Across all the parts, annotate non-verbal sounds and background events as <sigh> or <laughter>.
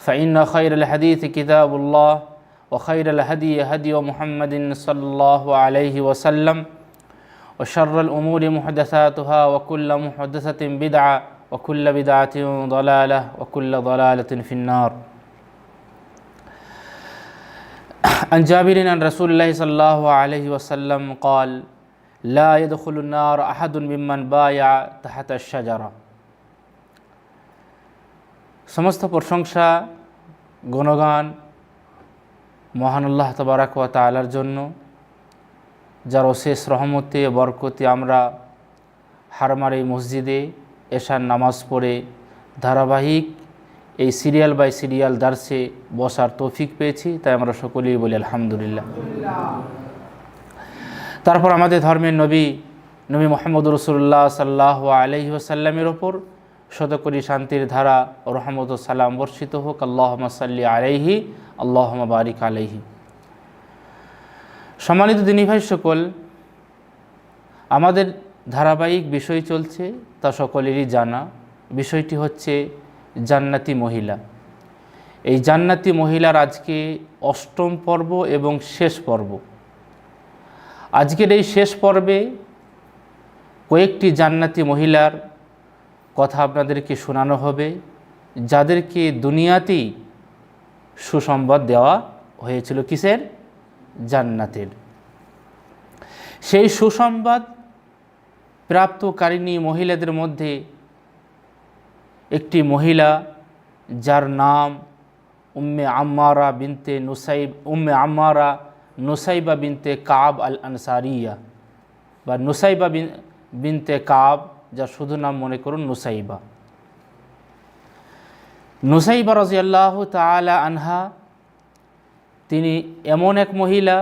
فإن خير الحديث كتاب الله وخير الهدي هدي محمد صلى الله عليه وسلم وشر الأمور محدثاتها وكل محدثة بدعة وكل بدعة ضلالة وكل ضلالة في النار. عن جابر عن رسول الله صلى الله عليه وسلم قال لا يدخل النار أحد ممن بايع تحت الشجرة. সমস্ত প্রশংসা, গুণগান মহান আল্লাহ তবারাক তালার জন্য, যার অশেষ রহমতে বরকতে আমরা হারমার মসজিদে এশার নামাজ পড়ে ধারাবাহিক এই সিরিয়াল বাই সিরিয়াল দার্সে বসার তৌফিক পেয়েছি, তাই আমরা সকলেই বলি আলহামদুলিল্লাহ। তারপর আমাদের ধর্মের নবী নবী মোহাম্মদ রসুল্লাহ সাল্লাহ আলহি ওসাল্লামের ওপর শতকরি শান্তির ধারা রহমত সালাম বর্ষিত হোক। আল্লাহ সাল্লি আলাইহি আল্লাহ বারিক আলাইহি। সম্মানিত দিনী ভাই সকল, আমাদের ধারাবাহিক বিষয় চলছে, তা সকলেরই জানা। বিষয়টি হচ্ছে জান্নাতি মহিলা। এই জান্নাতি মহিলার আজকে অষ্টম পর্ব এবং শেষ পর্ব। আজকের এই শেষ পর্বে কয়েকটি জান্নাতি মহিলার কথা আপনাদেরকে শোনানো হবে, যাদেরকে দুনিয়াতেই সুসংবাদ দেওয়া হয়েছিল কিসের? জান্নাতের। সেই সুসংবাদ প্রাপ্তকারিণী মহিলাদের মধ্যে একটি মহিলা যার নাম উম্মে আম্মারা বিনতে নুসাইব, উম্মে আম্মারা নুসাইবা বিনতে কাব আল আনসারিয়া বা নুসাইবা বিন, বিনতে কাব যার শুধু নাম মনে করুন নুসাইবা। নুসাইবা রাজিয়াল্লাহ তালা আনহা, তিনি এমন এক মহিলা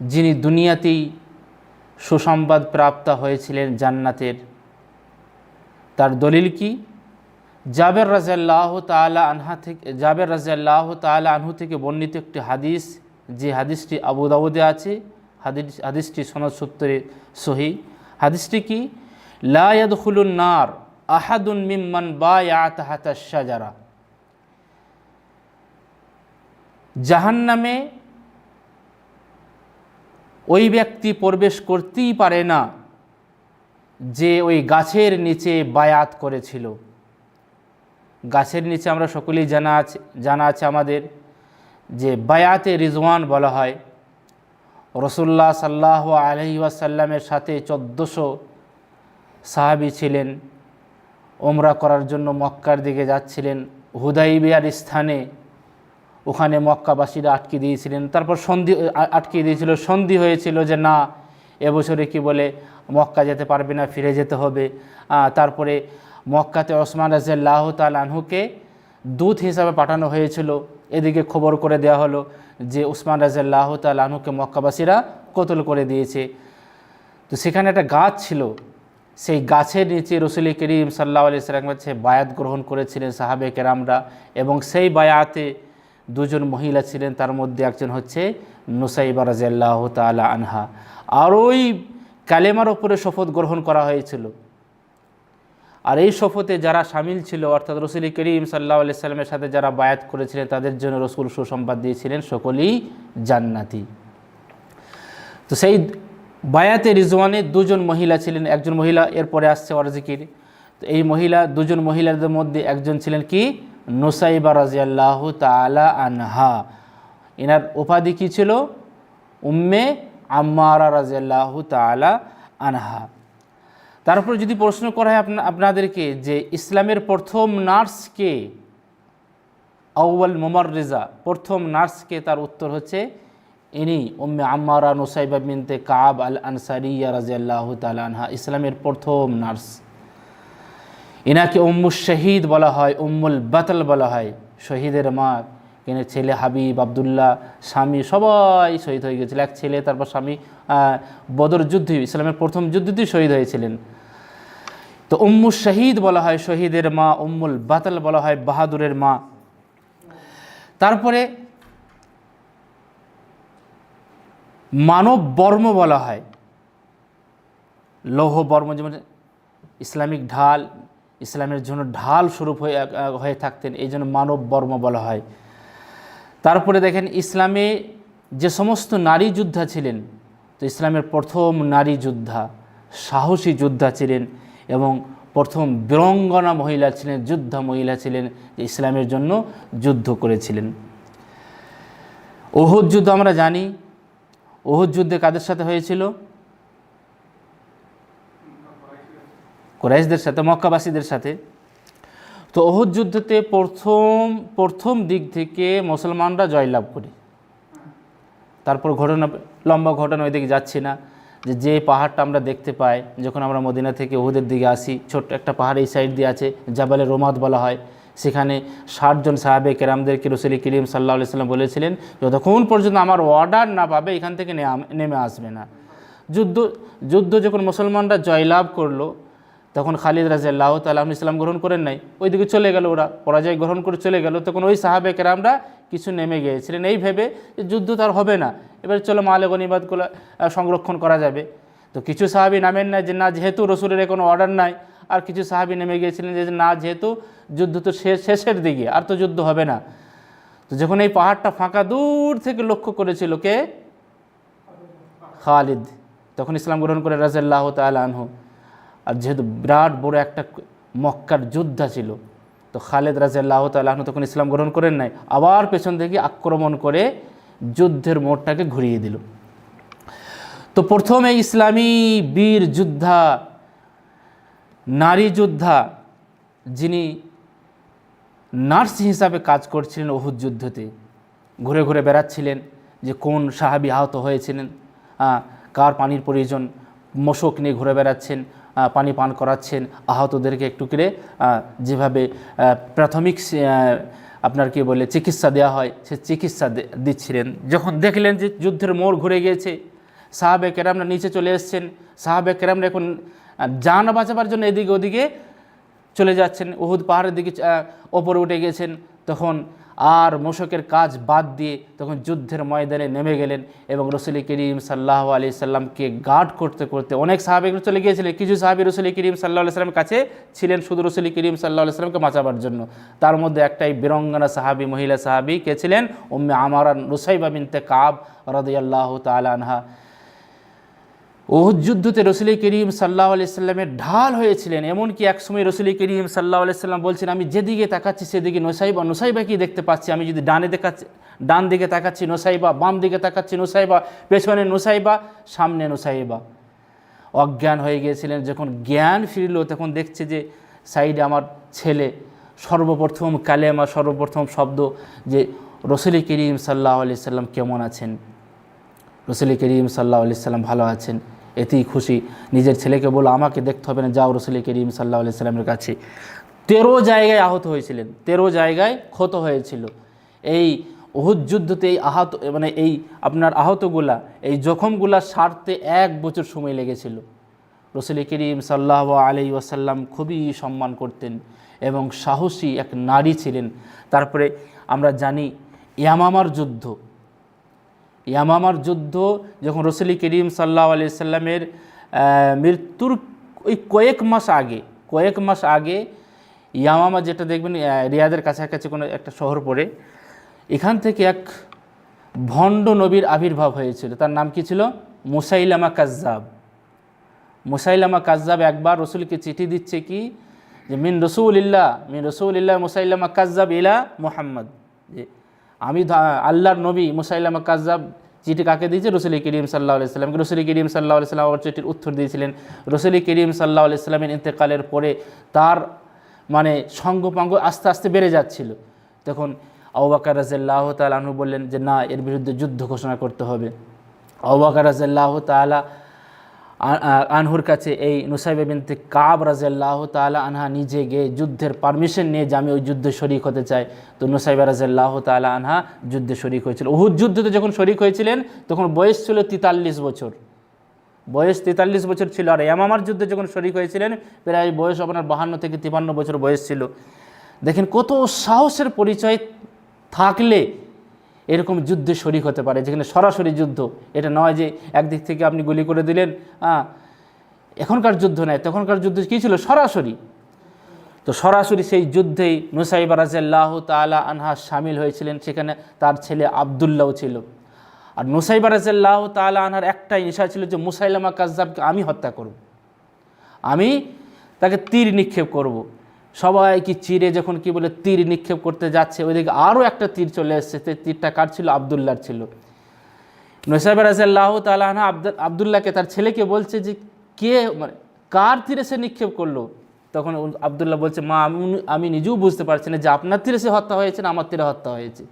যিনি দুনিয়াতেই সুসংবাদ প্রাপ্ত হয়েছিলেন জান্নাতের। তার দলিল কি? জাবের রাজাল্লাহ তালা আনহা থেকে, জাবের রাজাল্লাহ তালা আনহু থেকে বর্ণিত একটি হাদিস, যে হাদিসটি আবু দাউদে আছে, হাদিস, হাদিসটি সনদ সূত্রে সহি। হাদিসটি কি? নার আহাদুন মিম্মান বা তাহাতা সাজারা জাহান নামে ওই ব্যক্তি প্রবেশ করতেই পারে না যে ওই গাছের নিচে বায়াত করেছিল। গাছের নিচে আমরা সকলেই জানা আছে জানা আছে আমাদের যে বায়াতে রিজওয়ান বলা হয়। রসুল্লাহ সাল্লাহ আলহি ওয়াসাল্লামের সাথে চোদ্দোশো সাহাবি ছিলেন। ওমরা করার জন্য মক্কার দিকে যাচ্ছিলেন। হুদাইবিয়ার স্থানে ওখানে মক্কাবাসীরা আটকে দিয়েছিলেন। তারপর সন্ধি আটকে দিয়েছিল। সন্ধি হয়েছিল যে না, এবছরে কি বলে মক্কা যেতে পারবে না, ফিরে যেতে হবে। তারপরে মক্কাতে ওসমান রাজিয়াল্লাহ তাল আনহুকে দূত হিসাবে পাঠানো হয়েছিল। এদিকে খবর করে দেওয়া হলো যে উসমান রাজিয়াল্লাহ তাল আনহুকে মক্কাবাসীরা কতল করে দিয়েছে। তো সেখানে একটা গাছ ছিল। সেই গাছের নিচে রসুল করিম সাল্লাহ আলি সাল্লাম হচ্ছে বায়াত গ্রহণ করেছিলেন সাহাবে কেরামরা এবং সেই বায়াতে দুজন মহিলা ছিলেন, তার মধ্যে একজন হচ্ছে নুসাইবা রাজিয়াল্লাহ তালা আনহা। আর ওই কালেমার ওপরে শপথ গ্রহণ করা হয়েছিল। আর এই শপথে যারা সামিল ছিল, অর্থাৎ রসুল করিম সাল্লাহ আলি সাল্লামের সাথে যারা বায়াত করেছিলেন, তাদের জন্য রসুল সুসংবাদ দিয়েছিলেন, সকলেই জান্নাতি। তো সেই বায়াতে রিজওয়ানে দুজন মহিলা ছিলেন, একজন মহিলা, এরপরে আসছে অরজিকির। তো এই মহিলা, দুজন মহিলাদের মধ্যে একজন ছিলেন কি? নুসাইবা রাজিয়াল্লাহ তালা আনহা। এনার উপাধি কী ছিল? উম্মে আম্মারা রাজিয়াল্লাহ তালা আনহা। তারপর যদি প্রশ্ন করা হয় আপনাদেরকে যে ইসলামের প্রথম নার্সকে আউ্বাল মোমার রেজা প্রথম নার্সকে তার উত্তর হচ্ছে ইনি, উম্মে আম্মারা নুসাইবা বিনতে কাব আল আনসারি আনসারিয়া রাজিয়াল্লাহ তালা আনহা। ইসলামের প্রথম নার্স। এনাকে উম্মুল শহীদ বলা হয়, উম্মুল বাতল বলা হয়। শহীদের মা কেন ছেলে হাবিব, আবদুল্লাহ, স্বামী সবাই শহীদ হয়ে গেছিল এক ছেলে, তারপর স্বামী বদর যুদ্ধে, ইসলামের প্রথম যুদ্ধতেই শহীদ হয়েছিলেন। তো উম্মু শহীদ বলা হয়, শহীদের মা উম্মুল বাতল বলা হয়, বাহাদুরের মা। তারপরে মানব বর্ম বলা হয়। লৌহ বর্ম যেমন ইসলামিক ঢাল, ইসলামের জন্য ঢাল স্বরূপ হয়ে হয়ে থাকতেন, এই জন্য মানব বর্ম বলা হয়। তারপরে দেখেন ইসলামে যে সমস্ত নারী যোদ্ধা ছিলেন, তো ইসলামের প্রথম নারী যোদ্ধা, সাহসী যোদ্ধা ছিলেন এবং প্রথম বীরঙ্গনা মহিলা ছিলেন, যোদ্ধা মহিলা ছিলেন ইসলামের জন্য যুদ্ধ করেছিলেন। ওহুদ যুদ্ধ আমরা জানি। ওহুদ যুদ্ধে কাদের সাথে হয়েছিল? কোরাইশদের সাথে, মক্কাবাসীদের সাথে। তো অহুদ যুদ্ধতে প্রথম প্রথম দিক থেকে মুসলমানরা জয়লাভ করে। তারপর ঘটনা, লম্বা ঘটনা ওইদিকে যাচ্ছি না, যে যে পাহাড়টা আমরা দেখতে পাই, যখন আমরা মদিনা থেকে ওহুদের দিকে আসি, ছোট্ট একটা পাহাড় এই সাইড দিয়ে আছে, জাবালে রোমাদ বলা হয়। সেখানে ষাটজন সাহাবে কেরামদেরকে রসুলি করিম সাল্লাহ সাল্লাম বলেছিলেন, যতক্ষণ পর্যন্ত আমার অর্ডার না পাবে, এখান থেকে নেমে আসবে না। যুদ্ধ যুদ্ধ যখন মুসলমানরা জয়লাভ করল তখন খালিদ রাজিয়াল্লাহ তালাম ইসলাম গ্রহণ করেন নাই। ওইদিকে চলে গেল ওরা, পরাজয় গ্রহণ করে চলে গেল। তখন ওই সাহাবে কেরামরা কিছু নেমে গিয়েছিলেন। এই ভেবে যে যুদ্ধ তার হবে না, এবার চলো মালে গনিবাদগুলো সংরক্ষণ করা যাবে। তো কিছু সাহাবি নামেন না যে, না, যেহেতু রসুলের কোনো অর্ডার নাই। আর কিছু সাহাবি নেমে গিয়েছিলেন যে, না, যেহেতু যুদ্ধ তো শেষ শেষের দিকে, আর তো যুদ্ধ হবে না। তো যখন এই পাহাড়টা ফাঁকা দূর থেকে লক্ষ্য করেছিল কে? খালিদ। তখন ইসলাম গ্রহণ করে রাজাল্লাহ তাল আনহু। আর যেহেতু বিরাট বড় একটা মক্কার যোদ্ধা ছিল, তো খালেদ রাজাল্লাহ তাল্লাহন তখন ইসলাম গ্রহণ করেন নাই, আবার পেছন থেকে আক্রমণ করে যুদ্ধের মোড়টাকে ঘুরিয়ে দিল। তো প্রথমে ইসলামী বীর যোদ্ধা, নারী যোদ্ধা যিনি নার্স হিসাবে কাজ করছিলেন ওহুদ যুদ্ধতে, ঘুরে ঘুরে বেড়াচ্ছিলেন যে কোন সাহাবি আহত হয়েছিলেন কার পানির প্রয়োজন, মশক নিয়ে ঘুরে বেড়াচ্ছেন পানি পান করাচ্ছেন আহতদেরকে একটু করে যেভাবে প্রাথমিক আপনার কি বলে, চিকিৎসা দেওয়া হয়, সে চিকিৎসা দিচ্ছিলেন। যখন দেখলেন যে যুদ্ধের মোড় ঘুরে গিয়েছে, সাহাবে কেরামরা নিচে চলে এসছেন, সাহাবে কেরামরা এখন জান বাঁচাবার জন্য এদিকে ওদিকে চলে যাচ্ছেন, উহুদ পাহাড়ের দিকে ওপরে উঠে গেছেন তখন আর মোশকের কাজ বাদ দিয়ে তখন যুদ্ধের ময়দানে নেমে গেলেন এবং রসুল করিম সাল্লাহ আলি সাল্লামকে গার্ড করতে করতে অনেক সাহাবে চলে গিয়েছিলেন কিছু সাহাবি রসুল করিম সাল্লাহ সাল্লামের কাছে ছিলেন শুধু রসুল করিম সাল্লাহ সাল্লামকে বাঁচাবার জন্য। তার মধ্যে একটাই বীরঙ্গনা সাহাবি, মহিলা সাহাবি কে ছিলেন? উম্মে আমারা নুসাইবা বিনতে কাব রদিয়াল্লাহ তালা আনহা। ওহুদ যুদ্ধতে রসুল করিম সাল্লাহ আলি সাল্লামের ঢাল হয়েছিলেন, এমনকি একসময় রসুল করিম সাল্লাহ আলি সাল্লাম বলছেন, আমি যেদিকে তাকাচ্ছি সেদিকে নোসাইবা নোসাইবা কি দেখতে পাচ্ছি, আমি যদি ডানে দেখাচ্ছি, ডান দিকে তাকাচ্ছি নোসাইবা, বাম দিকে তাকাচ্ছি নোসাইবা, পেছনে নোসাইবা, সামনে নোসাইবা। অজ্ঞান হয়ে গিয়েছিলেন, যখন জ্ঞান ফিরল, তখন দেখছে যে সাইডে আমার ছেলে, সর্বপ্রথম কালেমা, সর্বপ্রথম শব্দ যে রসুল করিম সাল্লাহ আলি সাল্লাম কেমন আছেন? রসুল করিম সাল্লাহ আলি সাল্লাম ভালো আছেন। এতেই খুশি। নিজের ছেলেকে বলো আমাকে দেখতে হবে না। যাও রসুল করিম সাল্লাহ আলি সাল্লামের কাছে। তেরো জায়গায় আহত হয়েছিলেন। তেরো জায়গায় ক্ষত হয়েছিল। এই ওহুদ যুদ্ধতে এই আহত মানে এই আপনার আহতগুলা, এই জখমগুলা সারতে এক বছর সময় লেগেছিল। রসুল করিম সাল্লাহ আলি ওয়াসাল্লাম খুবই সম্মান করতেন এবং সাহসী এক নারী ছিলেন। তারপরে আমরা জানি ইয়ামামার যুদ্ধ। ইয়ামামার যুদ্ধ, যখন রসুলি করিম সাল্লাহ আলি সাল্লামের মৃত্যুর ওই কয়েক মাস আগে, কয়েক মাস আগে ইয়ামামা যেটা দেখবেন রিয়াদের কাছাকাছি কোনো একটা শহর পড়ে, এখান থেকে এক ভণ্ড নবীর আবির্ভাব হয়েছিল। তার নাম কি ছিল? মুসাইলামা কাজ্জাব। মুসাইলামা কাজ্জাব একবার রসুলকে চিঠি দিচ্ছে কি? যে, মিন রসুলিল্লাহ মিন রসুলিল্লাহ মুসাইলামা কাজ্জাব ইলা মোহাম্মদ। যে আমি আল্লাহর নবী মুসাইলামা কাজ্জাব চিঠি কাকে দিয়েছে? রসুল করিম সাল্লাহ আলাইসাল্লামকে রসুল করিম সাল্লাহ আলাইসাল্লাম আবার চিঠির উত্তর দিয়েছিলেন। রসুল করিম সাল্লাহ আলাইসাল্লামের ইন্তেকালের পরে তার মানে সঙ্গপাঙ্গ আস্তে আস্তে বেড়ে যাচ্ছিল। তখন আবাকার রাজাল্লাহ তালু বললেন যে, না, এর বিরুদ্ধে যুদ্ধ ঘোষণা করতে হবে। আবাকার রাজাল্লাহ তালা আনহুর কাছে এই নুসাইবে বিনতে কাব রাজাল্লাহ তালা আনহা নিজে গিয়ে যুদ্ধের পারমিশন নিয়ে যে আমি ওই যুদ্ধে শরিক হতে চাই। তো নুসাইবা রাজাল্লাহ তালা আনহা যুদ্ধে শরিক হয়েছিল। উহুদ যুদ্ধতে যখন শরিক হয়েছিলেন, তখন বয়স ছিল তেতাল্লিশ বছর। বয়স তেতাল্লিশ বছর ছিল। আর ইয়ামামার যুদ্ধে যখন শরিক হয়েছিলেন, প্রায় বয়স আপনার বাহান্ন থেকে তিপান্ন বছর বয়স ছিল। দেখেন কত সাহসের পরিচয় থাকলে এরকম যুদ্ধে শরিক হতে পারে, যেখানে সরাসরি যুদ্ধ। এটা নয় যে একদিক থেকে আপনি গুলি করে দিলেন এখনকার যুদ্ধ নয়, তখনকার যুদ্ধ কী ছিল? সরাসরি। তো সরাসরি সেই যুদ্ধেই নুসাইবা রাজাল্লাহ তালা আনহা সামিল হয়েছিলেন, সেখানে তার ছেলে আবদুল্লাহ ছিল। আর নুসাইবা রাজাল্লাহ তালা আনহার একটাই নেশা ছিল যে মুসাইলামা কাজ্জাবকে আমি হত্যা করব। আমি তাকে তীর নিক্ষেপ করব। সবাইকে চিরে যখন কি বলে তীর নিক্ষেপ করতে যাচ্ছে, ওইদিকে আরও একটা তীর চলে এসছে। সেই তীরটা কার ছিল? আবদুল্লার ছিল। নসাইব রাজাল্লাহ তালাহা আব্দুল আবদুল্লাহকে তার ছেলেকে বলছে যে, কে মানে কার তীরে সে নিক্ষেপ করল? তখন আবদুল্লাহ বলছে, মা, আমি আমি নিজেও বুঝতে পারছি না যে আপনার তীরে সে হত্যা হয়েছে না আমার তীরে হত্যা হয়েছে।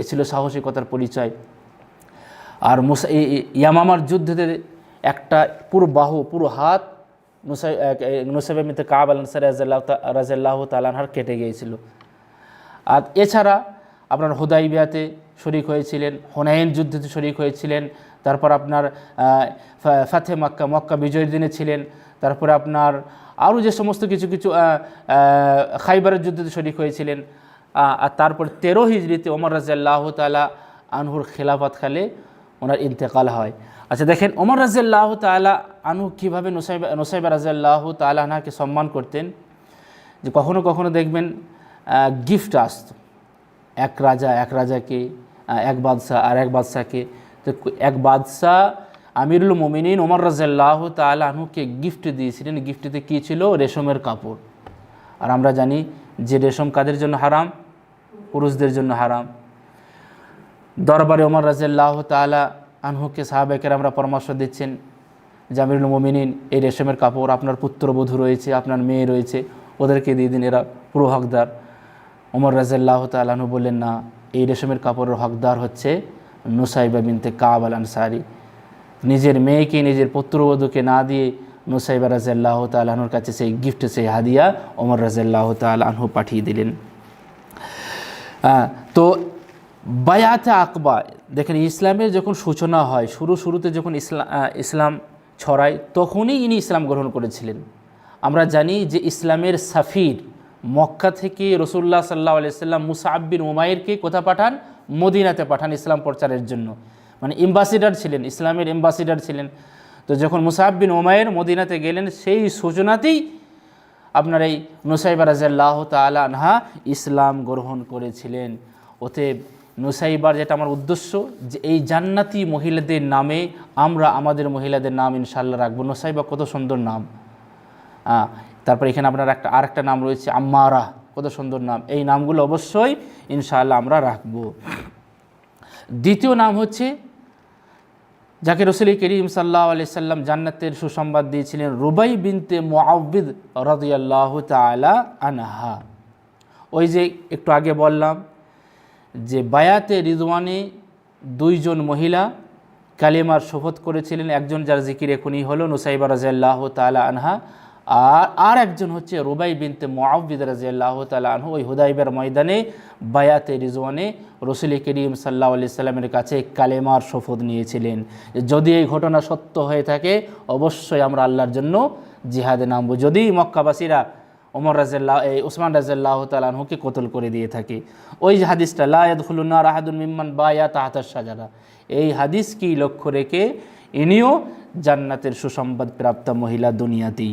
এ ছিল সাহসিকতার পরিচয়। আর মুসা ইয়ামামার যুদ্ধতে একটা পুরো বাহু, পুরো হাত নুসাইব মিতে কাব আল নাসার রাজাল্লাহ রাজাল্লাহ তালানহার কেটে গিয়েছিল। আর এছাড়া আপনার হুদাইবিয়াতে শরিক হয়েছিলেন, হোনাইন যুদ্ধতে শরিক হয়েছিলেন, তারপর আপনার ফাতে মক্কা মক্কা বিজয়ের দিনে ছিলেন, তারপরে আপনার আরও যে সমস্ত কিছু কিছু খাইবারের যুদ্ধতে শরিক হয়েছিলেন আর তারপর তেরো হিজড়িতে ওমর রাজাল্লাহ তালা আনহুর খেলাফত খালে ওনার ইন্তেকাল হয়। আচ্ছা দেখেন ওমর রাজাল্লাহ তালা আনহু কীভাবে নুসাইবা নুসাইবা রাজাল্লাহ তালাহাকে সম্মান করতেন, যে কখনো কখনো দেখবেন গিফট আসত। এক রাজা, এক রাজাকে এক বাদশাহ আর এক বাদশাহকে। তো এক বাদশাহ আমিরুল মোমিনিন ওমর রাজাল্লাহ তালুকে গিফট দিয়েছিলেন। গিফটটিতে কী ছিল? রেশমের কাপড়। আর আমরা জানি যে রেশম কাদের জন্য হারাম? পুরুষদের জন্য হারাম। দরবারে ওমর রাজাল্লাহ তালা আনহুকে সাহাবেকের আমরা পরামর্শ দিচ্ছেন, জামিরুল মোমিনিন, এই রেশমের কাপড় আপনার পুত্রবধূ রয়েছে, আপনার মেয়ে রয়েছে, ওদেরকে দিয়ে দিন, এরা পুরো হকদার। ওমর রাজাল্লাহ তালাহু বললেন, না, এই রেশমের কাপড়ের হকদার হচ্ছে নুসাইবা বিনতে কাব আল আনসারি নিজের মেয়েকে, নিজের পুত্রবধূকে না দিয়ে নুসাইবা রাজাল্লাহ তালাহুর কাছে সেই গিফট সেই হাদিয়া ওমর রাজাল্লাহ তালাহু পাঠিয়ে দিলেন। তো বায়াতে আকবা, দেখেন ইসলামের যখন সূচনা হয়, শুরু শুরুতে যখন ইসলাম ইসলাম ছড়ায়, তখনই ইনি ইসলাম গ্রহণ করেছিলেন। আমরা জানি যে ইসলামের সাফির মক্কা থেকে রসুল্লাহ সাল্লাহ আলিয়াল্লাম মুসাআব্বিন উমায়েরকে কোথা পাঠান? মদিনাতে পাঠান ইসলাম প্রচারের জন্য। মানে এম্বাসিডার ছিলেন, ইসলামের এম্বাসিডার ছিলেন। তো যখন মুসাআব্বিন উমায়ের মদিনাতে গেলেন, সেই সূচনাতেই আপনার এই নুসাইবা রাজাল্লাহ তালা আনহা ইসলাম গ্রহণ করেছিলেন। অতএব নুসাইবার যেটা আমার উদ্দেশ্য, যে এই জান্নাতি মহিলাদের নামে আমরা আমাদের মহিলাদের নাম ইনশাল্লাহ রাখব। নুসাইবা কত সুন্দর নাম। তারপর এখানে আপনার একটা আর একটা নাম রয়েছে আম্মারা, কত সুন্দর নাম। এই নামগুলো অবশ্যই ইনশাআল্লাহ আমরা রাখব। দ্বিতীয় নাম হচ্ছে, যাকে রসুল করিম সাল্লাহ আলি সাল্লাম জান্নাতের সুসংবাদ দিয়েছিলেন, রুবাই বিনতে মুআবিদ রদিয়াল্লাহ তালা আনহা। ওই যে একটু আগে বললাম যে বায়াতে রিদওয়ানে দুইজন মহিলা কালিমার শপথ করেছিলেন। একজন যার জিকির এখনই হলো, নুসাইবা রাজিয়াল্লাহ তালা আনহা। আর আর একজন হচ্ছে রুবাই বিনতে মুআবিদ রাজিয়াল্লাহ তালা আনহু। ওই হুদাইবের ময়দানে বায়াতে রিজওয়ানে রসুল করিম সাল্লাহ আলি সাল্লামের কাছে কালেমার শপথ নিয়েছিলেন। যদি এই ঘটনা সত্য হয়ে থাকে, অবশ্যই আমরা আল্লাহর জন্য জিহাদে নামবো। যদি মক্কাবাসীরা ওমর রাজাল্লাহ এই ওসমান রাজাল্লাহ তালাহুকে কতল করে দিয়ে থাকে। ওই যে হাদিসটা লায়াদ খুলুনা রাহাদুল মিম্মান বায়া তাহাতার সাজারা এই হাদিস কি লক্ষ্য রেখে? ইনিও জান্নাতের সুসংবাদ প্রাপ্ত মহিলা দুনিয়াতেই।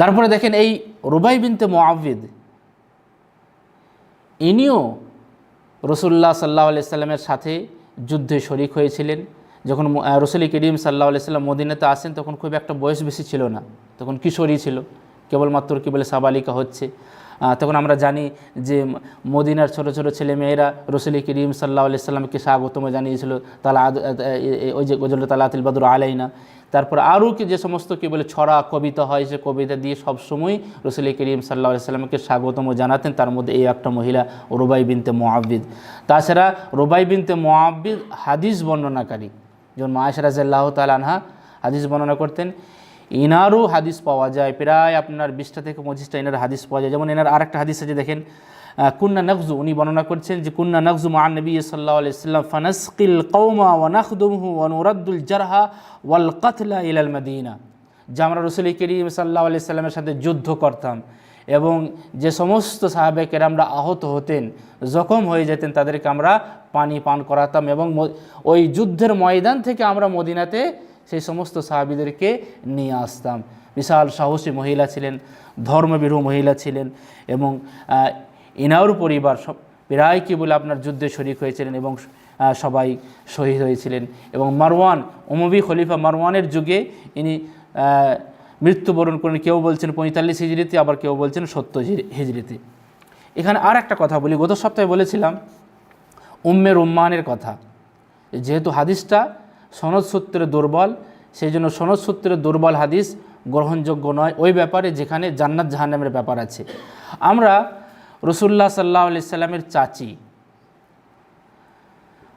তারপরে দেখেন এই রুবাই বিনতে মোয়াবিদ ইনিও রসুল্লাহ সাল্লাহ আলাইসাল্লামের সাথে যুদ্ধে শরিক হয়েছিলেন। যখন রসুল করিম সাল্লাহ আলাইসাল্লাম মদিনাতে আসেন, তখন খুব একটা বয়স বেশি ছিল না, তখন কিশোরী ছিল। কেবলমাত্র কী বলে সাবালিকা হচ্ছে। তখন আমরা জানি যে মদিনার ছোট ছোট ছেলে মেয়েরা রসুল করিম সাল্লাহ আলাইসাল্লামকে স্বাগতম জানিয়েছিল, তালা ওই যে গজল তালাতিল বাদুর আলাইনা। তারপর আরও কি যে সমস্ত কি বলে ছড়া কবিতা হয়, সে কবিতা দিয়ে সবসময় রসুল করিম সাল্লাহ সাল্লামকে স্বাগতম জানাতেন। তার মধ্যে এই একটা মহিলা রুবাই বিনতে মোয়াব্বিদ তাছাড়া রুবাই বিনতে মোয়াব্বিদ হাদিস বর্ণনাকারী। যেমন মায়েশ রাজাল্লাহ তাল আনহা হাদিস বর্ণনা করতেন ইনারও হাদিস পাওয়া যায়। প্রায় আপনার বিশটা থেকে পঁচিশটা এনার হাদিস পাওয়া যায়। যেমন এনার আরেকটা হাদিস আছে, দেখেন কুন্না নকজু উনি বর্ণনা করছেন যে, কুন্না নকজু মান নবী সাল্লাহ আলাইসাল্লাম ফানাসকিল কৌমা ওয়ানাখদুমহু ওয়ানুরাদ্দুল জারহা ওয়াল কাতলা ইলাল মদিনা। যে আমরা রসুল করিম সাল্লাহ আলি সাল্লামের সাথে যুদ্ধ করতাম এবং যে সমস্ত সাহাবেকের আমরা আহত হতেন, জখম হয়ে যেতেন, তাদেরকে আমরা পানি পান করাতাম এবং ওই যুদ্ধের ময়দান থেকে আমরা মদিনাতে সেই সমস্ত সাহাবিদেরকে নিয়ে আসতাম। বিশাল সাহসী মহিলা ছিলেন ধর্মবিরু মহিলা ছিলেন এবং ইনার পরিবার সব, প্রায় কি বলে আপনার যুদ্ধে শরিক হয়েছিলেন এবং সবাই শহীদ হয়েছিলেন এবং মারওয়ান, উমবি খলিফা মারওয়ানের যুগে ইনি মৃত্যুবরণ করেন। কেউ বলছেন পঁয়তাল্লিশ হিজড়িতে, আবার কেউ বলছেন সত্তর হিজড়িতে। এখানে আর একটা কথা বলি, গত সপ্তাহে বলেছিলাম উম্মের উম্মানের কথা। যেহেতু হাদিসটা সনদ সূত্রে দুর্বল, সেই জন্য সনদ সূত্রে দুর্বল হাদিস গ্রহণযোগ্য নয়। ওই ব্যাপারে যেখানে জান্নাত জাহান্নামের ব্যাপার আছে। আমরা রসুল্লাহ সাল্লাহ আলি সাল্লামের চাচি।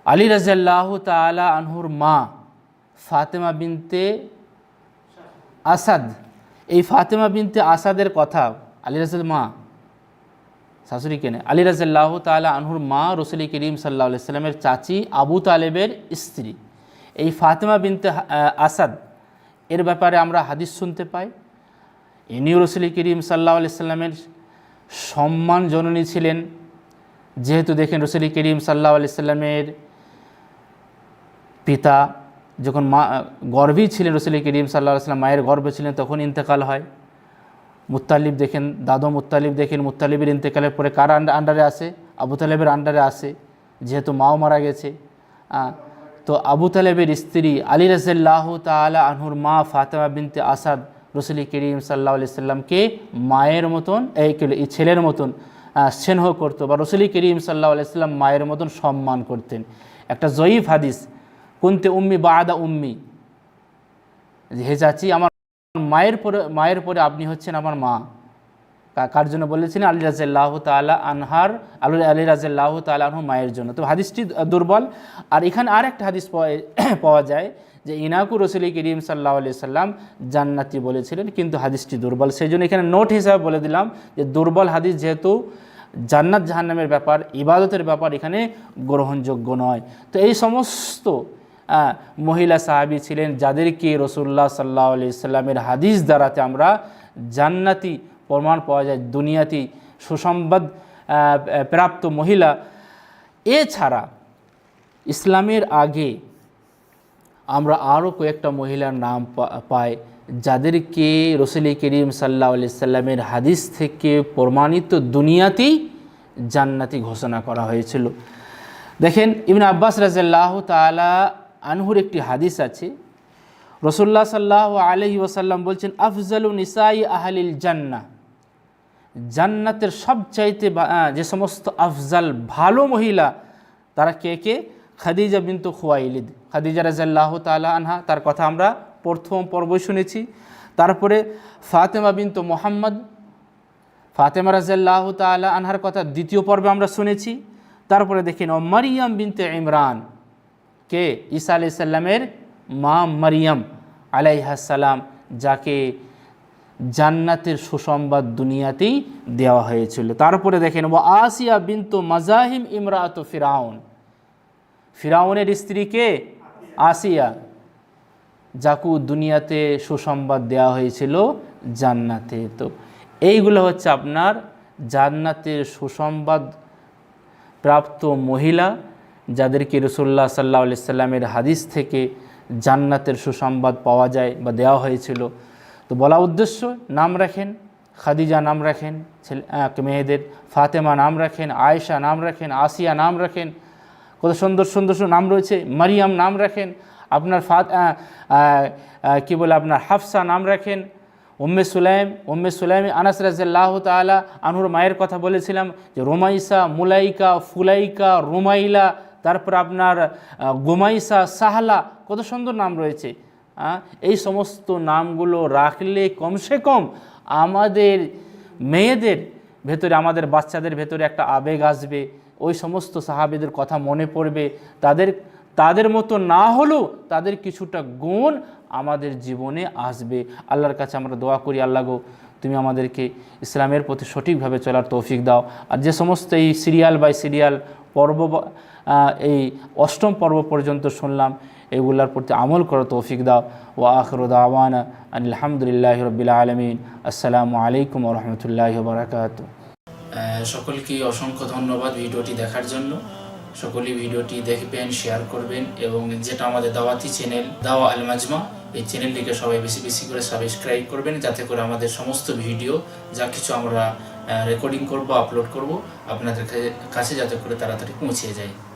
আলী রাজাল্লাহ তালা আনহুর মা, ফাতেমা বিনতে আসাদ। এই ফাতেমা বিনতে আসাদের কথা আলী রাজাল মা, শাশুড়ি কেনে আলী রাজাল্লাহ তালা আনহুর মা, রসুল করিম সাল্লাহ সাল্লামের চাচি আবু তালেবের স্ত্রী। এই ফাতেমা বিনতে আসাদ, এর ব্যাপারে আমরা হাদিস শুনতে পাই। ইনিও রসুল করিম সাল্লাহ সাল্লামের সম্মান জননী ছিলেন। যেহেতু দেখেন রসুল করিম সাল্লাহ সাল্লামের পিতা যখন মা, গর্ভেই ছিলেন রসুল করিম সাল্লাহ সাল্লাম, মায়ের গর্ভে ছিলেন, তখন ইন্তেকাল হয়। মুত্তালিব দেখেন, দাদু মুত্তালিব দেখেন মুত্তালিবের ইন্তেকালের পরে কার আন্ডারে আসে আবু তালেবের আন্ডারে আসে যেহেতু মাও মারা গেছে। তো আবু তালেবের স্ত্রী আলী রাজাল্লাহ তালা আনহুর মা ফাতেমা বিনতে আসাদ রসুলি করিম সাল্লাহ আলি সাল্লামকে মায়ের মতন, এই ছেলের মতন স্নেহ করতো বা রসুলি করিম সাল্লাহ আলি সাল্লাম মায়ের মতন সম্মান করতেন। একটা জয়ীফ হাদিস, কুনতে উম্মি বা আদা উম্মি হে চাচি, আমার মায়ের পরে মায়ের পরে আপনি হচ্ছেন আমার মা। কার জন্য বলেছিলেন আলী রাজাল্লাহ তালা আনহার, আলু আলী রাজাল্লাহ তালা আনহু মায়ের জন্য। তো হাদিসটি দুর্বল। আর এখানে আর একটা হাদিস <clears throat> পাওয়া যায় যে, ইনাকু রসুল করিম সাল্লাহ আলি সাল্লাম জান্নাতি বলেছিলেন, কিন্তু হাদিসটি দুর্বল। সেই জন্য এখানে নোট হিসাবে বলে দিলাম যে, দুর্বল হাদিস যেহেতু জান্নাত জাহান্নামের ব্যাপার, ইবাদতের ব্যাপার এখানে গ্রহণযোগ্য নয়। তো এই সমস্ত মহিলা সাহাবি ছিলেন যাদেরকে রসুল্লাহ সাল্লাহ আলি সাল্লামের হাদিস দ্বারাতে আমরা জান্নাতি প্রমাণ পাওয়া যায়, দুনিয়াতি সুসংবাদ প্রাপ্ত মহিলা। এছাড়া ইসলামের আগে আমরা আরও কয়েকটা মহিলার নাম পাই, যাদেরকে রসুল করিম সাল্লাহ সাল্লামের হাদিস থেকে প্রমাণিত দুনিয়াতেই জান্নাতি ঘোষণা করা হয়েছিল। দেখেন, ইবন আব্বাস রাজাল্লাহ তালা আনহুর একটি হাদিস আছে। রসুল্লাহ সাল্লাহ আলহি ওসাল্লাম বলছেন, আফজালু নিসাই আহলিল জান্না জান্নাতের সবচাইতে যে সমস্ত আফজাল ভালো মহিলা, তারা কে কে? খাদিজা বিন্তু খুয়াইলিদ। খাদিজা রাজাল্লাহ তালা আনহা, তার কথা আমরা প্রথম পর্ব শুনেছি। তারপরে ফাতেমা বিন্তু মোহাম্মদ, ফাতেমা রাজাল্লাহ তালা আনহার কথা দ্বিতীয় পর্বে আমরা শুনেছি। তারপরে দেখেন, ও মারিয়াম বিনতে ইমরান, কে? ঈসা আলি সাল্লামের মা মারিয়াম আলাইহাসাল্লাম যাকে জান্নাতের সুসংবাদ দুনিয়াতেই দেওয়া হয়েছিল। তারপরে দেখেন ও আসিয়া বিন্তু মাজাহিম ইমরাত ফিরাউন। ফিরাউনের স্ত্রীকে আসিয়া। যাকু দুনিয়াতে সুসংবাদ দেওয়া হয়েছিল জান্নাতে। তো এইগুলো হচ্ছে আপনার জান্নাতের সুসংবাদ প্রাপ্ত মহিলা, যাদেরকে রসুল্লাহ সাল্লাহ আলি সাল্লামের হাদিস থেকে জান্নাতের সুসংবাদ পাওয়া যায় বা দেওয়া হয়েছিল। তো বলা উদ্দেশ্য নাম রাখেন খাদিজা নাম রাখেন ছেলে মেয়েদের ফাতেমা নাম রাখেন আয়েশা নাম রাখেন আসিয়া নাম রাখেন কত সুন্দর সুন্দর নাম রয়েছে মারিয়াম নাম রাখেন আপনার আহ, কি বলে আপনার হাফসা নাম রাখেন উম্মে সুলাইম উম্মে সুলাইম আনাস রাজাল্লাহ তালা আনহুর মায়ের কথা বলেছিলাম যে রোমাইসা মুলাইকা ফুলাইকা রুমাইলা তারপর আপনার গোমাইসা সাহলা কত সুন্দর নাম রয়েছে। এই সমস্ত নামগুলো রাখলে কমসে কম আমাদের মেয়েদের ভেতরে, আমাদের বাচ্চাদের ভেতরে একটা আবেগ আসবে, ওই সমস্ত সাহাবিদের কথা মনে পড়বে। তাদের তাদের মতো না হলেও তাদের কিছুটা গুণ আমাদের জীবনে আসবে। আল্লাহর কাছে আমরা দোয়া করি, আল্লাহ গো, তুমি আমাদেরকে ইসলামের প্রতি সঠিকভাবে চলার তৌফিক দাও। আর যে সমস্ত এই সিরিয়াল বাই সিরিয়াল পর্ব এই অষ্টম পর্ব পর্যন্ত শুনলাম। এগুলার প্রতি আমল করো, তৌফিক দাও। ও আখর দাওয়ানা আলহামদুলিল্লাহ রবিল আলমিন। আসসালামু আলাইকুম রহমতুল্লাহ বারাকাত সকলকে অসংখ্য ধন্যবাদ ভিডিওটি দেখার জন্য। সকলেই ভিডিওটি দেখবেন শেয়ার করবেন এবং যেটা আমাদের দাওয়াতি চ্যানেল দাওয়া আল মাজমা, এই চ্যানেলটিকে সবাই বেশি বেশি করে সাবস্ক্রাইব করবেন, যাতে করে আমাদের সমস্ত ভিডিও, যা কিছু আমরা রেকর্ডিং করব আপলোড করব আপনাদের কাছে- যাতে করে তাড়াতাড়ি পৌঁছে যায়।